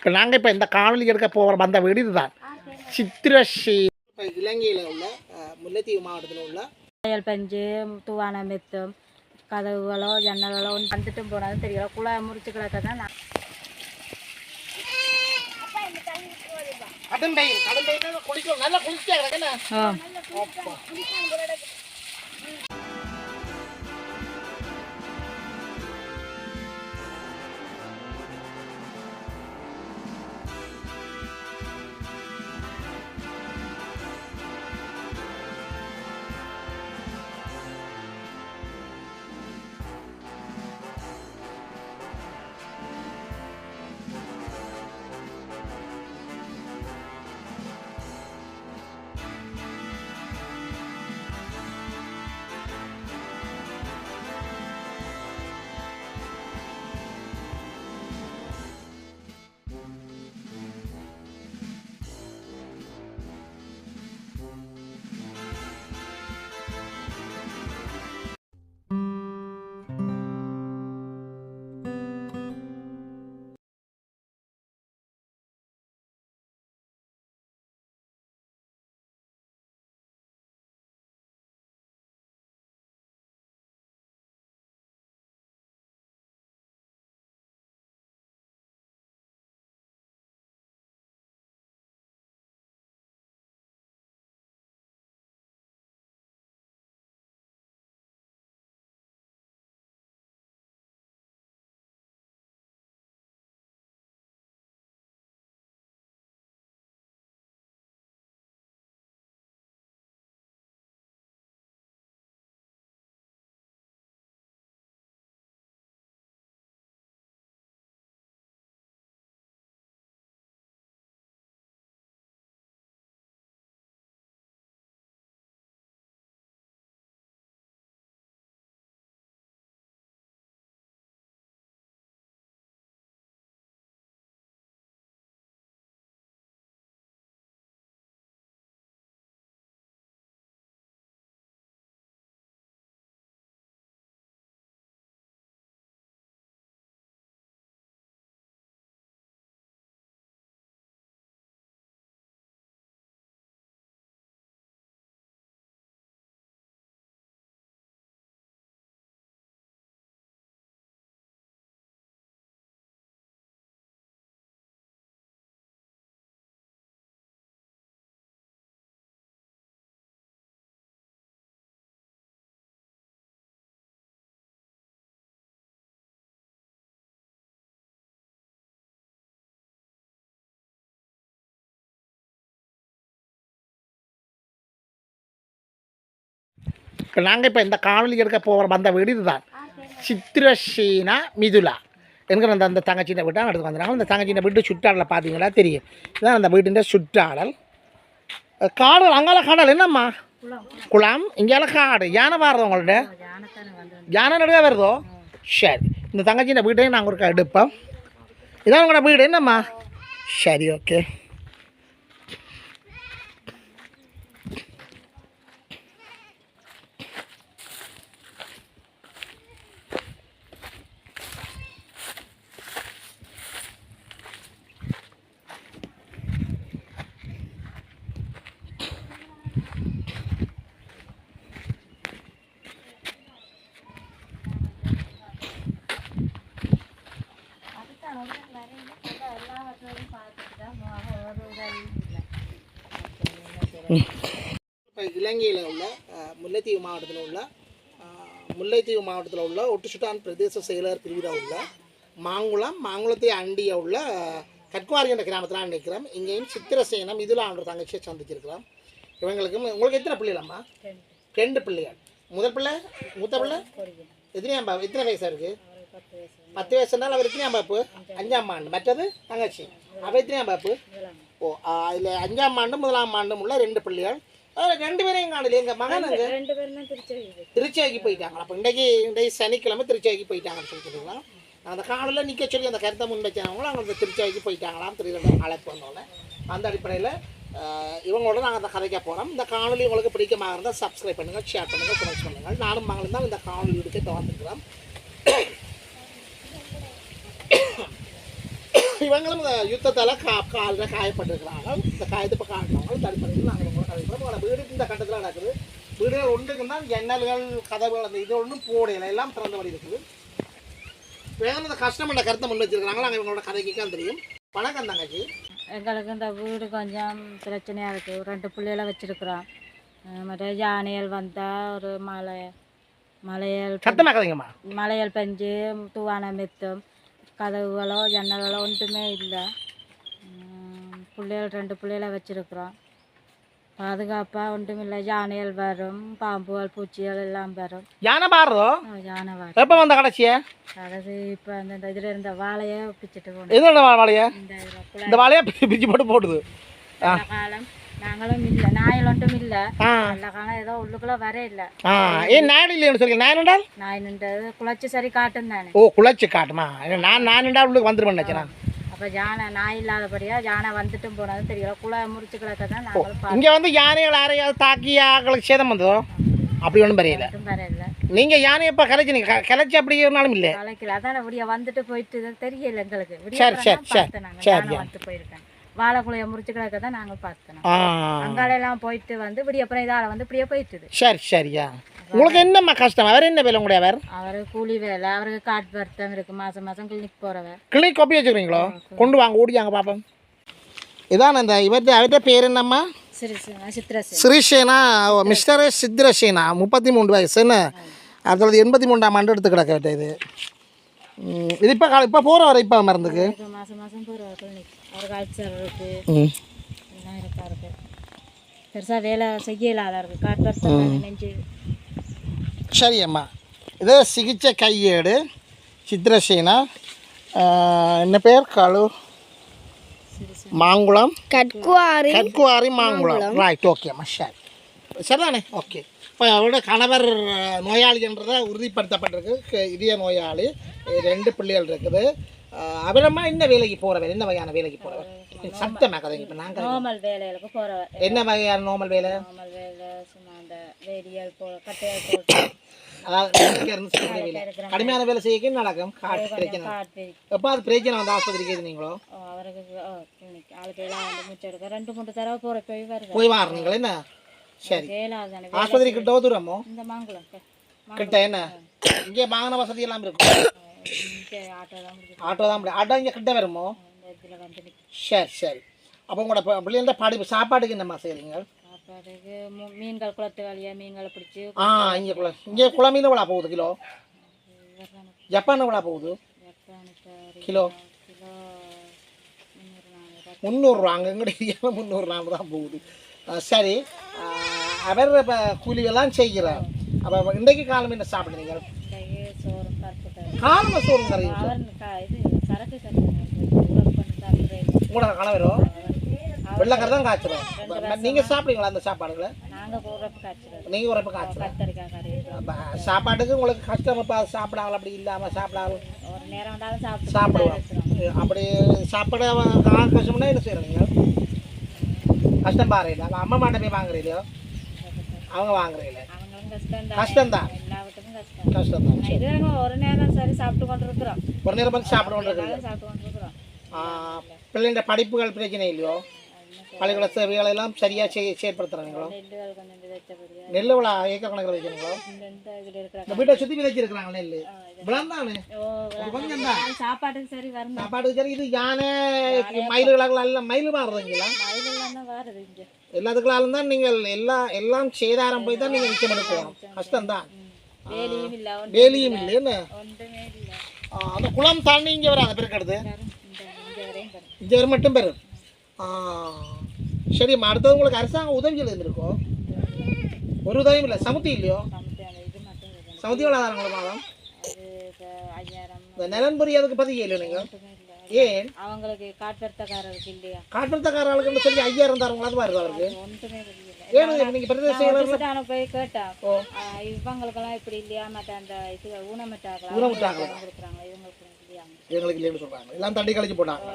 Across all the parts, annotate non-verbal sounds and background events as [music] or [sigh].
இப்போ நாங்கள் இப்போ இந்த காணொலி எடுக்க போகிற வந்த வீடு இதுதான். சித்திரஸ்ரீ இப்போ இலங்கையில் உள்ள முல்லைத்தீவு மாவட்டத்தில் உள்ள வயல் பஞ்சு தூவான மெத்தும் கதவுகளோ ஜன்னல்களோ ஒன்று வந்துட்டும் போனதும் தெரியல. குழா முறிச்சு கிடக்க தான் நான் கடும் பையன் கடும் பையன் குளிக்கும் நல்லா குளிச்சா கிடக்குண்ணே இப்போ நாங்கள் இப்போ இந்த காணொலி எடுக்க போகிற வந்த வீடு இதுதான். சித்திரசீனா மிதுலா என்கிற அந்த அந்த தங்கச்சியின் வீட்டை எடுத்து வந்தாங்க அந்த தங்கச்சியை வீட்டு சுற்றாடலை பார்த்தீங்களா? தெரியும். இதுதான் அந்த வீட்டின் சுற்றாடல். காடல் அங்கால காடல் என்னம்மா? குளம். இங்கால காடு. யானை வாரது உங்கள்ட்ட? யானை நடுவே வருதோ? சரி. இந்த தங்கச்சியின் வீட்டையும் நாங்கள் ஒரு எடுப்போம். இதான் உங்களோட வீடு. என்னம்மா? சரி ஓகே இப்போ இலங்கையில் உள்ள முல்லைத்தீவு மாவட்டத்தில் உள்ள முல்லைத்தீவு மாவட்டத்தில் உள்ள ஒட்டுசுட்டான் பிரதேச செயலர் பிரிவில் உள்ள மாங்குளம் மாங்குளத்தை அண்டிய உள்ள கட்குவாரி என்ற கிராமத்தில் அண்டிக்கிறோம் இங்கேயும் சித்திரசேனம் இதில் ஆண்டு தங்கச்சியை சந்திச்சிருக்கிறோம். இவங்களுக்கு உங்களுக்கு எத்தனை பிள்ளைகளம்மா ரெண்டு பிள்ளைகள். முதல் பிள்ளை? மூத்த பிள்ளை? எத்தனையாம் எத்தனை வயசாக இருக்குது பத்து வயசு பத்து வயசுனால அவர் எத்தனையாம் பாப்பு அஞ்சாம் ஆண்டு. மற்றது தங்கச்சி. அவள் எத்தனையாம் பாப்பு ஓ அதில் அஞ்சாம் ஆண்டும் முதலாம் ஆண்டும் உள்ள ரெண்டு பிள்ளைகள். அதில் ரெண்டு பேரையும் காணல. எங்கள் மகன் ரெண்டு பேரும் திருச்சி திருச்சிக்கு போயிட்டாங்க. அப்போ இன்றைக்கு இன்றைக்கு சனிக்கிழமை திருச்சிக்கு போயிட்டாங்கன்னு சொல்லி சொல்லிக்கலாம் அந்த காலையில் நிற்க சொல்லி அந்த கருத்தை முன் வச்சவங்களும் அவங்க திருச்சிக்கு போயிட்டாங்களாம் தெரியல அழைப்பு வந்தோன்னே அந்த அடிப்படையில் இவங்களோட நாங்கள் அந்த கதைக்க போகிறோம் இந்த காணொலி உங்களுக்கு பிடிக்கமாக இருந்தால் சப்ஸ்கிரைப் பண்ணுங்கள் ஷேர் பண்ணுங்கள் கமெண்ட்ஸ் பண்ணுங்கள் நானும் மகளும் தான் இந்த காணொலி எடுக்க வந்துருக்கிறோம் இவங்களும் யுத்தத்தால் கா காலில் காயப்பட்டிருக்கிறாங்க இந்த காயத்தை இப்போ காட்டினவங்க தடுப்படையில் நாங்கள் கூட கதைக்கிறோம் உங்களோட வீடு இந்த கட்டத்தில் நடக்குது வீடுகள் ஒன்றுக்கு தான் ஜன்னல்கள் கதவுகள் அந்த இது ஒன்றும் போடையில எல்லாம் திறந்தபடி இருக்குது வேற இந்த கஷ்டமன்ற கருத்தை முன் வச்சிருக்கிறாங்க நாங்கள் இவங்களோட கதை கேட்க தெரியும் வணக்கம் தங்கச்சி எங்களுக்கு இந்த வீடு கொஞ்சம் பிரச்சனையாக இருக்குது ரெண்டு பிள்ளைகளை வச்சுருக்குறோம். மற்ற யானைகள் வந்தால் ஒரு மழை மலையல் மலையல் பெஞ்சு தூவான மெத்தும். கதவுகளோ ஜன்னல்களோ ஒன்றுமே இல்லை. பிள்ளைகள் ரெண்டு பிள்ளைகளை வச்சுருக்குறோம். பாதுகாப்பாக ஒன்றும் இல்லை. யானைகள் வரும் பாம்புகள் பூச்சிகள் எல்லாம் வரும். யானை பாடுறதோ? ஆ, யானை வரும் எப்போ வந்த கடைசியை? அதாவது இப்போ அந்த இதில் இருந்த வாழையை பிடிச்சிட்டு போகணும் இந்த வாழையை பிரிச்சு போட்டு போடுது காலம். நாங்களும் இல்லை நாயில் ஒன்றும் இல்லை நல்ல காலம் ஏதோ உள்ளுக்குள்ளே வர இல்லை ஏன் நாடு இல்லைன்னு சொல்லி நான் என்றால் நாய் நின்றது குழச்சி சரி காட்டும் தானே. ஓ குழச்சி காட்டுமா? நான் நான் என்றால் உள்ளுக்கு வந்துருவேன் நினைக்கிறேன் அப்போ யானை நாய் இல்லாதபடியா யானை வந்துட்டும் போனதும் தெரியல. குழாய் முறிச்சு கிடக்க தான் இங்கே வந்து யானைகள் யாரையாவது தாக்கி ஆக்களுக்கு சேதம் வந்ததோ? அப்படி ஒன்றும் வர இல்லை நீங்கள் யானையை இப்போ கலைச்சினீங்க கிளச்சி அப்படி இருந்தாலும் இல்லை? கலைக்கல. அதான் விடிய வந்துட்டு போயிட்டு தெரியல எங்களுக்கு. சரி, சரி, சரி, சரி, யானை வாழைக்குழைய முறிச்சு கிடக்க தான் நாங்கள் பார்த்தோம் ஆ. அங்கால எல்லாம் போயிட்டு வந்து விடிய அப்புறம் இதால வந்து இப்படியே போயிட்டுது. சரி சரியா உங்களுக்கு என்னம்மா கஷ்டம்? வேறு என்ன வேலை உங்களுடைய வேறு அவரு கூலி வேலை அவருக்கு காட்டு வருத்தம் இருக்கு. மாசம் மாசம் கிளினிக் போறவ கிளினிக் கொப்பி வச்சுக்கிறீங்களோ? கொண்டு வாங்க ஓடியாங்க பாப்போம். இதான் இந்த இவர்கிட்ட அவர்கிட்ட பேர் என்னம்மா? ஸ்ரீசேனா மிஸ்டர் சித்ரசேனா முப்பத்தி மூன்று வயசு என்ன? ஆயிரத்தி தொள்ளாயிரத்தி எண்பத்தி மூன்றாம் ஆண்டு எடுத்து கிடக்க இது இது இப்போ இப்போ போகிற வரை இப்போ மருந்துக்கு? மாசம் மாசம் போறவ கிளினிக் அவருக்கு அல்சர் இருக்கு. ம். எல்லாம் இருக்கா இருக்கு. பெருசா வேலை செய்ய இல்லாத இருக்கு. காட்டு நெஞ்சு. சரி அம்மா. இது சிகிச்சை கையேடு சித்ரசேனா. ஆஹ், என்ன பேர்? சரி மாங்குளம்? கட்குவாரி. கட்குவாரி மாங்குளம். ரைட் ஓகே அம்மா சரி. சரிதானே? ஓகே இப்போ அவரோட கணவர் அஹ், நோயாளி என்றதை உறுதிப்படுத்தப்பட்டிருக்கு இதய நோயாளி. ரெண்டு பிள்ளைகள் இருக்குது. அவரம்மா என்ன வேலைக்கு போகிறவர் என்ன வகையான வேலைக்கு போகிறவர் சத்தமாக கதைங்க இப்போ நாங்கள் நார்மல் வேலைகளுக்கு போறவ என்ன வகையான நார்மல் வேலை? நார்மல் வேலை சும்மா அந்த வேதியல் போ கட்டையல் [coughs] போட்டு. கடுமையான வேலை செய்ய நடக்கும்? காட்டு பிரச்சனை. எப்போ அது பிரச்சனை வந்து ஆஸ்பத்திரிக்கு இருந்தீங்களோ அவருக்கு ஆளுக்கு எல்லாம் வந்து எடுக்க ரெண்டு மூணு தடவை போற போய் வருது போய் வாருங்களா என்ன? சரி. ஆஸ்பத்திரி கிட்ட தூரமோ? இந்த மாங்குளம் க- கிட்ட என்ன? இங்கே வாகன வசதி எல்லாம் இருக்கும்? ஆட்டோ தான் ஆட்டோ இங்கே கிட்ட வருமோ? சரி சரி. அப்போ உங்களோட ப- பிள்ளைங்கள படிப்பு சாப்பாட்டுக்கு என்னம்மா செய்கிறீங்க சாப்பாடுக்கு மீன்கள் குளத்து வழியாக மீன்களை பிடிச்சி ஆ இங்கே குளம் இங்கே குளம் மீன் எவ்வளோ போகுது கிலோ? ஜப்பான் எவ்வளோ போகுது? கிலோ? முந்நூறுரூவா அங்கே எங்கட ஏரியாவில் முந்நூறு நானூறு தான் போகுது. சரி. அவர் இப்போ கூலியெல்லாம் செய்கிறார். அப்போ இன்றைக்கு காலம் என்ன சாப்பிடுறீங்க? காலமாக சோறு சரக்கு உங்களோட கணவரோ? வெள்ளைக்கறி தான் காய்ச்சிரும் நீங்கள் சாப்பிடுவீங்களா அந்த சாப்பாடுகளை? நாங்கள் உரப்பு அப்ப சாப்பாட்டுக்கு உங்களுக்கு கஷ்டம் இப்போ சாப்பிடாங்க அப்படி இல்லாமல் சாப்பிடாங்க சாப்பிடுவோம் அப்படி சாப்பிட கஷ்டம்னா என்ன செய்கிறீங்க கஷ்டம் பாருங்க. அம்மா மாட்ட போய் வாங்குறீங்களோ? அவங்க வாங்குறீங்களே? அவங்களும் கஷ்டம் தான் கஷ்டம்தான். கஷ்டம் கஷ்டம் தான் இது நாங்கள் ஒரு நேரம் சரி சாப்பிட்டு கொண்டு இருக்கிறோம் ஒரு நேரம் வந்து சாப்பிட வேண்டியது எல்லாரும் சாப்பிட்டு கொண்டு இருக்கிறோம் பிள்ளைங்க படிப்புகள் பிரச்சனை இல்லையோ? பள்ளிக்கூட சேவைகள் எல்லாம் சரியாக செய் செயற்படுத்துறாங்களோ நெல்லுகள் கொஞ்சம் இது வச்சபடியா. நெல் எவ்வளோ ஏக்கர் கணக்கில் வைக்கிறீங்களோ இந்த இந்த இதில் இருக்கிற இந்த வீட்டை சுற்றி விதைச்சிருக்கிறாங்க நெல் விளந்தானே ஓ கொஞ்சம் தான் சாப்பாட்டுக்கு சரி வரணும். சாப்பாடுக்கு சரி இது யானை மயில்களாக எல்லாம் மயில் மாறுறீங்களா மயிலெல்லாம் தான் வருது இங்கே. எல்லாத்துக்களாலும் தான் நீங்கள் எல்லா எல்லாம் சேதாரம் போய் தான் நீங்கள் நிச்சயம் எடுக்கணும் கஷ்டம்தான். வேலியும் இல்லை என்ன? அந்த குளம் தாண்டி இங்கே வராது பெருக்கிறது வரும் இந்த இங்கே வரை மட்டும் ஆ, சரிம்மா அடுத்தது உங்களுக்கு அரசாங்க உதவிகள் இருந்திருக்கோ ஒரு உதவியும் இல்லை சமுத்தி இல்லையோ? அந்த சமுத்தி எவ்வளோ தாரங்களோ மாதம் இந்த நிலம் புரியதுக்கு பதிவு இல்லை. நீங்கள் ஏன்? அவங்களுக்கு காட்பெருத்தக்காரருக்கு இல்லையா? காட்டுத்தக்காரர்களுக்கு சொல்லி ஐயாயிரம் தரவங்களாது வருது அவருக்கு? ஏன் நீங்கள் பிரதேச போய் இவங்களுக்கெல்லாம் இப்படி இல்லையா? மற்ற அந்த இது ஊனமட்டாக்கலாம் ஊனமுற்றாங்களா? கொடுக்குறாங்க இவங்களுக்கு இல்லையா? எங்களுக்கு இல்லைன்னு சொல்கிறாங்க எல்லாம் தண்டி கழிச்சு போட்டாங்க.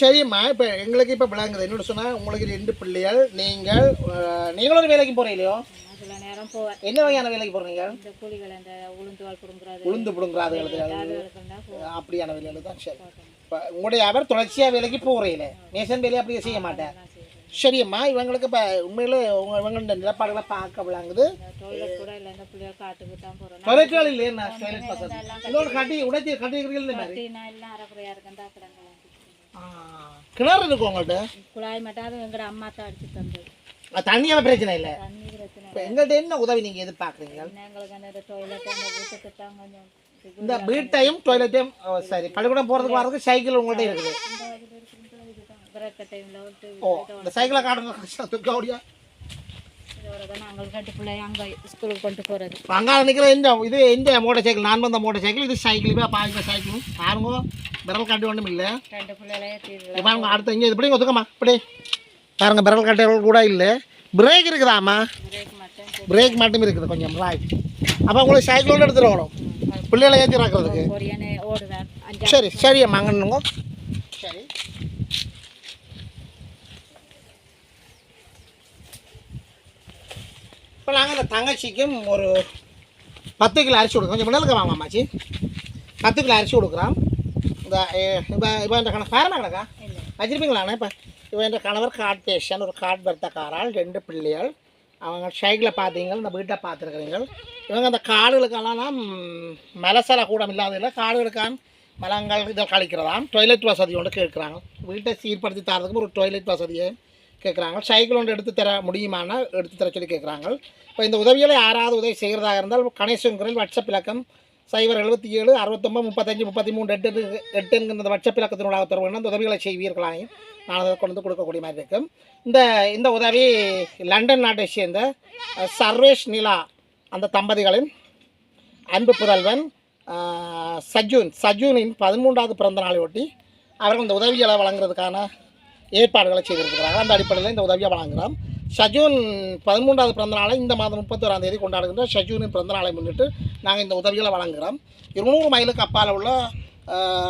சரிம்மா இப்போ எங்களுக்கு இப்போ விளங்குது. என்னோட சொன்னால் உங்களுக்கு ரெண்டு பிள்ளைகள் நீங்கள் நீங்களும் ஒரு வேலைக்கு நேரம் போவேன். என்ன வகையான வேலைக்கு போகிறீங்க பிடுங்குறது. உளுந்து பிடுங்குறாது அப்படியான வேலைகள் தான் சரி. உங்களுடைய அவர் தொடர்ச்சியாக வேலைக்கு போகிறீங்கள மேசன் வேலையை அப்படியே செய்ய மாட்டேன். சரியம்மா இவங்களுக்கு இப்போ உண்மையில் உங்க இவங்களோட நிலப்பாடுகளை பார்க்க விளங்குது தொலைக்கால் இல்லையே நான் டாய்லெட் வசதி இன்னொரு கட்டி உடைச்சி கட்டிக்கிறீர்கள் கிணறு இருக்கும் உங்கள்கிட்ட குழாய் மட்டும் அது எங்கட அம்மா தான் அடிச்சு தந்தது தண்ணியாக பிரச்சனை இல்லை இப்போ எங்கள்கிட்ட என்ன உதவி நீங்கள் எதிர்பார்க்குறீங்க இந்த வீட்டையும் டாய்லெட்டையும் சரி பள்ளிக்கூடம் போகிறதுக்கு வரதுக்கு சைக்கிள் உங்கள்கிட்ட இருக்குது டைமில் விட்டு ஓ இந்த சைக்கிளை காட்டுங்க தூக்க முடியா நாங்கள் ரெண்டு பிள்ளைய அங்கே ஸ்கூலுக்கு கொண்டு போகிறது அங்கே நிற்கிற இந்த இது இந்த மோட்டர் சைக்கிள் நான் வந்த மோட்டர் சைக்கிள் இது சைக்கிள் இப்போ பாருங்க சைக்கிள் பாருங்க விரல் காட்டி ஒன்றும் இல்லை. ரெண்டு பிள்ளைகளே பாருங்க அடுத்த இங்கே இப்படி ஒத்துக்கம்மா இப்படி. பாருங்க விரல் காட்டுகள் கூட இல்லை. பிரேக் இருக்குதாம்மா? பிரேக் மட்டும் இருக்குது கொஞ்சம் ரைட் அப்போ உங்களுக்கு சைக்கிளோட எடுத்துகிட்டு வரணும். பிள்ளைகளை ஏற்றி ராக்கிறதுக்கு சரி சரி அம்மா சரி இப்போ நாங்கள் அந்த தங்கச்சிக்கும் ஒரு பத்து கிலோ அரிசி கொடுக்குறோம். கொஞ்சம் மிளகு வாங்க அம்மாச்சி. பத்து கிலோ அரிசி கொடுக்குறோம். இந்த இப்போ இப்போ இந்த கணக்கு பேரமா கிடக்கா இல்லை. வச்சிருப்பீங்களாண்ணே இப்போ? இப்போ என் கணவர் கார்ட் பேஷன் ஒரு கார்ட் பர்த்தக்காரால் ரெண்டு பிள்ளைகள். அவங்க சைக்கிளில் பார்த்தீங்க இந்த வீட்டை பார்த்துருக்குறீங்க. இவங்க அந்த காடுகளுக்கெல்லாம் மலசல கூடம் இல்லாததில்லை காடுகளுக்கான மலங்கள் இதை கழிக்கிறதாம். டொய்லெட் வசதி ஒன்று கேட்குறாங்க. வீட்டை சீர்படுத்தி தரதுக்கு ஒரு டொய்லெட் வசதியை. கேட்குறாங்க. சைக்கிள் ஒன்று எடுத்து தர முடியுமானா எடுத்து தர சொல்லி கேட்குறாங்க. இப்போ இந்த உதவிகளை யாராவது உதவி செய்கிறதாக இருந்தால் கணேசங்குரல் வாட்ஸ்அப் இலக்கம். சைபர் எழுபத்தி ஏழு அறுபத்தொம்பது முப்பத்தஞ்சு முப்பத்தி மூணு எட்டு இருக்கு- எட்டு என்கிற வாட்ஸ்அப் இலக்கத்தினோட தொடர்பு இந்த உதவிகளை செய்வீர்களாயும் நான் அதை கொண்டு வந்து கொடுக்கக்கூடிய மாதிரி இருக்கும். இந்த இந்த உதவி லண்டன் நாட்டை சேர்ந்த சர்வேஷ் நிலா அந்த தம்பதிகளின் அன்பு புதல்வன் சஜூன் சஜூனின் பதிமூன்றாவது பிறந்த நாளை ஒட்டி அவர்கள் இந்த உதவிகளை வழங்குறதுக்கான ஏற்பாடுகளை செய்திருக்கிறாங்க அந்த அடிப்படையில் இந்த உதவியை வழங்குகிறோம். ஷஜூன் பதிமூன்றாவது பிறந்த நாளை இந்த மாதம் முப்பத்தோராம் தேதி கொண்டாடுகின்ற ஷஜூனின் பிறந்தநாளை முன்னிட்டு நாங்கள் இந்த உதவிகளை வழங்குகிறோம். இருநூறு மைலுக்கு அப்பால் உள்ள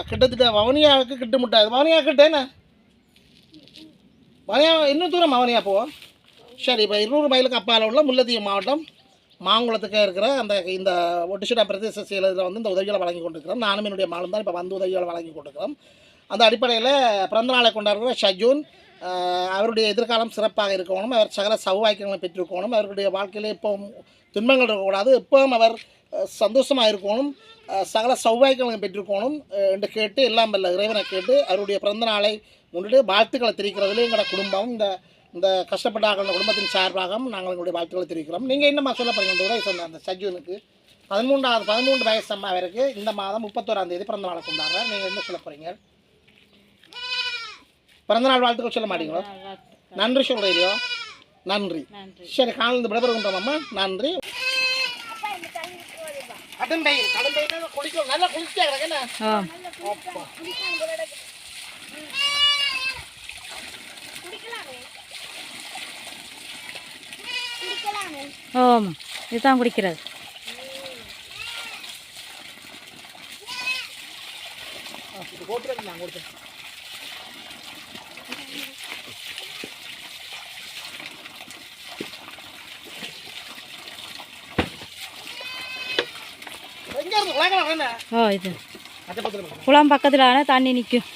கிட்டத்தட்ட வவுனியாவுக்கு கிட்டு முட்டாது வவுனியா கிட்ட என்ன? வவுனியா இன்னும் தூரம் வவுனியா போவோம் சரி இப்போ இருநூறு மைலுக்கு அப்பால் உள்ள முல்லத்தீவு மாவட்டம் மாங்குளத்துக்கே இருக்கிற அந்த இந்த ஒட்டுச்சுடா பிரதேச செயலத்தில் வந்து இந்த உதவிகளை வழங்கி கொண்டிருக்கிறோம். நானும் என்னுடைய மாலும் தான் இப்போ வந்து உதவிகளை வழங்கி கொண்டிருக்கிறோம். அந்த அடிப்படையில் பிறந்த நாளை கொண்டாடுகிற ஷஜூன் அவருடைய எதிர்காலம் சிறப்பாக இருக்கணும். அவர் சகல சௌவாக்கியங்களை பெற்றிருக்கணும். அவருடைய வாழ்க்கையில் எப்பவும் துன்பங்கள் இருக்கக்கூடாது. எப்பவும் அவர் சந்தோஷமாக இருக்கணும். சகல சௌவாக்கியங்களை பெற்றிருக்கணும் என்று கேட்டு எல்லாம் இல்லை இறைவனை கேட்டு அவருடைய பிறந்த நாளை முன்னிட்டு வாழ்த்துக்களை தெரிவிக்கிறதுல எங்களோட குடும்பம் இந்த இந்த கஷ்டப்பட்டார்கள் குடும்பத்தின் சார்பாக நாங்கள் எங்களுடைய வாழ்த்துக்களை தெரிவிக்கிறோம். நீங்கள் என்னம்மா சொல்ல போறீங்க இந்த சொன்ன அந்த சஜ்ஜூனுக்கு பதிமூன்றாவது பதிமூன்று வயசு அம்மா அவருக்கு இந்த மாதம் முப்பத்தோராந்தேதி பிறந்த நாளை கொண்டாடுறேன் நீங்கள் என்ன சொல்ல போகிறீங்க பிறந்தநாள் வாழ்த்துக்கள் சொல்ல மாட்டீங்களோ? நன்றி சொல்கிறீங்களோ நன்றி. நன்றி. சரி காலையில் விடைபெறுகின்றோம் அம்மா. நன்றி. கடன் பையன் குளிக்கும் நல்லா குளிச்சா. ஆமாம் இதுதான் குடிக்கிறது. ஆ, இது போட்டு நான் கொடுத்தேன் எங்க இருந்து உலகம் என்ன ஓ இது அச்சை பத்திரம் குளம் பக்கத்தில் ஆனால் தண்ணி நிற்கும்